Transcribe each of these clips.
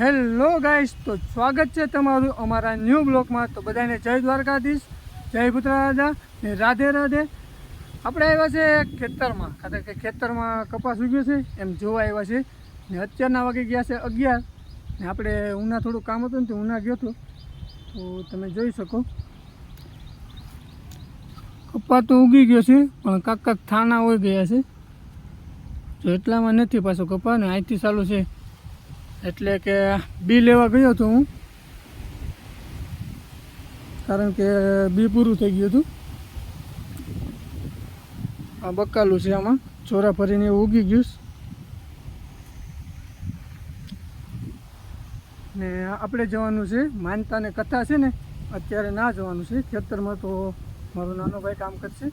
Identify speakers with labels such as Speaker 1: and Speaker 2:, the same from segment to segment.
Speaker 1: Hello guys, તો સ્વાગત છે તમારું અમારા ન્યૂ બ્લોકમાં. તો બધાને જય દ્વારકાધીશ, જય રાજા ને રાધે રાધે. આપણે આવ્યા છે ખેતરમાં. કારણ કે ખેતરમાં કપાસ ઉગ્યો છે, એમ જોવા આવ્યા છે. ને અત્યારના વાગે ગયા છે અગિયાર. ને આપણે ઉના થોડું કામ હતું ને તો ઉના ગયો હતો. તો તમે જોઈ શકો. કપા તો ઉગી ગયો છે, પણ કાક કાક થાણા હોઈ ગયા છે. તો એટલામાં નથી પાછો કપા ને અહીંથી ચાલુ છે. એટલે કે બી લેવા ગયો હતો હું. કારણ કે બી પૂરું થઈ ગયું હતું. આ બકાલું છે આમાં. ચોરા ફરીને ઉગી ગયું ને આપણે જવાનું છે માનતા ને કથા છે ને, અત્યારે ના જવાનું છે. ખેતરમાં તો મારો નાનો ભાઈ કામ કરશે.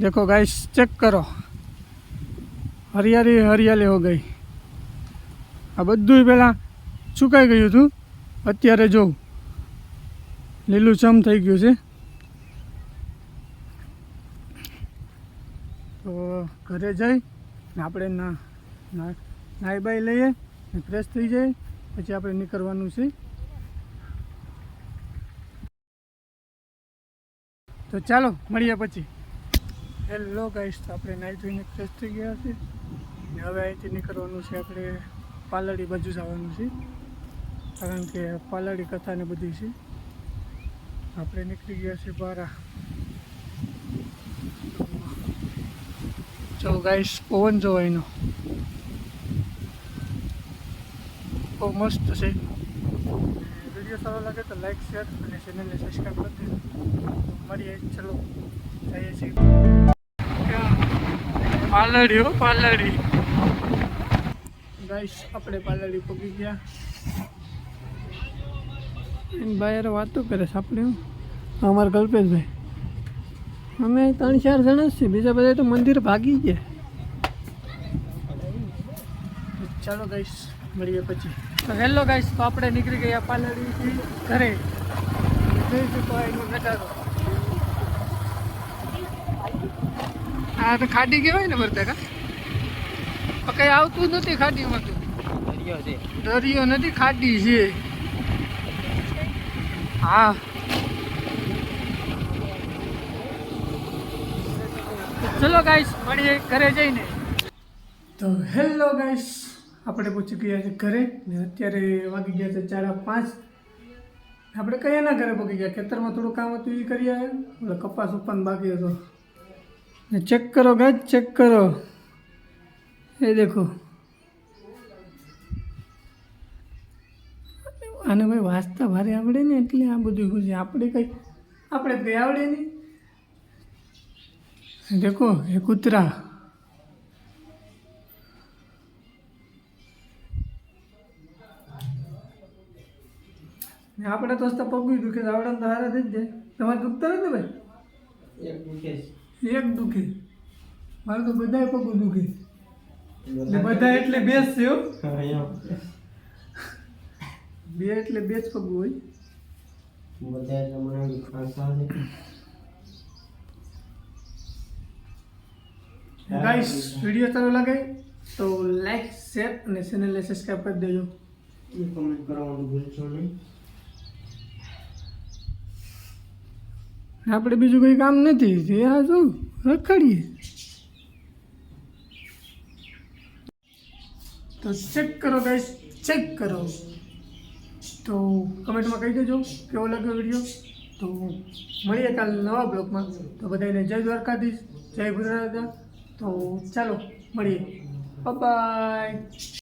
Speaker 1: દેખો ગાઈસ ચેક કરો. હરિયાળી હરિયાળી હો ગઈ. આ બધું પહેલાં સુકાઈ ગયું હતું. અત્યારે જોઉં લીલુંછમ થઈ ગયું છે. તો ઘરે જઈ ને આપણે ના ના નાહી બાઈ લઈએ ને ફ્રેશ થઈ જાય પછી આપણે નીકળવાનું છે. તો ચાલો મળીએ પછી. હેલો ગાઈશ આપણે નાઈ ધોઈને ફ્રેશ થઈ ગયા છે ને હવે અહીંથી નીકળવાનું છે આપણે પાલડી બાજુ જવાનું છે. કારણ કે પાલડી કથાને બધી છે. આપણે નીકળી ગયા છે બારા. જો ગાઈસ પવન જો એનો. બહુ મસ્ત છે. વીડિયો સારો લાગે તો લાઈક શેર અને ચેનલને સબસ્ક્રાઈબ કરી દેજો. મળીએ, ચલો. જઈએ છીએ પાલડી હો, પાલડી. ગાઈસ આપણે પાલડી પગી ગયા. ભાઈ વાતો કરે છે આપણે. અમારા કલ્પેશભાઈ અમે ત્રણ ચાર જણા છીએ. બીજા બધા તો મંદિર ભાગી ગયા. ચાલો ગાઈસ મળીએ પછી. તો હેલો ગાઈસ તો આપણે નીકળી ગયા પાલડીથી ઘરે. આ તો ખાડી કહેવાય ને ભરતા કા? કઈ આવતું નથી ખાડીમાં તો. દરિયો નથી ખાડી છે. હા. ચલો ગાઈશ મળીએ ઘરે જઈને. તો હેલો ગાઈશ આપણે પહોંચી ગયા છે ઘરે ને અત્યારે વાગી ગયા છે ચાર પાંચ. આપણે કયાના ઘરે પહોંચી ગયા? ખેતરમાં થોડું કામ હતું એ કરી આવ્યા એટલે કપાસ ઉપાન બાકી હતો. ને ચેક કરો ગાય ચેક કરો. એ દેખો. આને ભાઈ વાંચતા ભારે આવડે ને એટલે આ બધું છે આપણે કંઈ આપણે કંઈ આવડે નહીં. દેખો એ કૂતરા. આપણે તો હસ્તા પગું દુખે તો આવડે તો હારા થઈ જ જાય. તમારે દુખતા નથી ભાઈ? એક દુખે મારે તો બધાય પગું દુખે. ને બધા એટલે બે જ છે. બે એટલે બે જ પગું હોય ગાઈસ વીડિયો સારો લાગે તો લાઈક શેર અને ચેનલને સબસ્ક્રાઈબ કરી દેજો.
Speaker 2: કમેન્ટ કરવાનું ભૂલશો નહીં.
Speaker 1: આપણે બીજું કંઈ કામ નથી જે આ જો રખડીએ. તો ચેક કરો ગાઈસ ચેક કરો. તો કમેન્ટમાં કહી દેજો કેવો લાગ્યો વીડિયો તો મળીએ કાલ નવા બ્લોગમાં. તો બધાને જય દ્વારકાધીશ, જય ગુજરાત તો ચાલો, મળીએ. બાય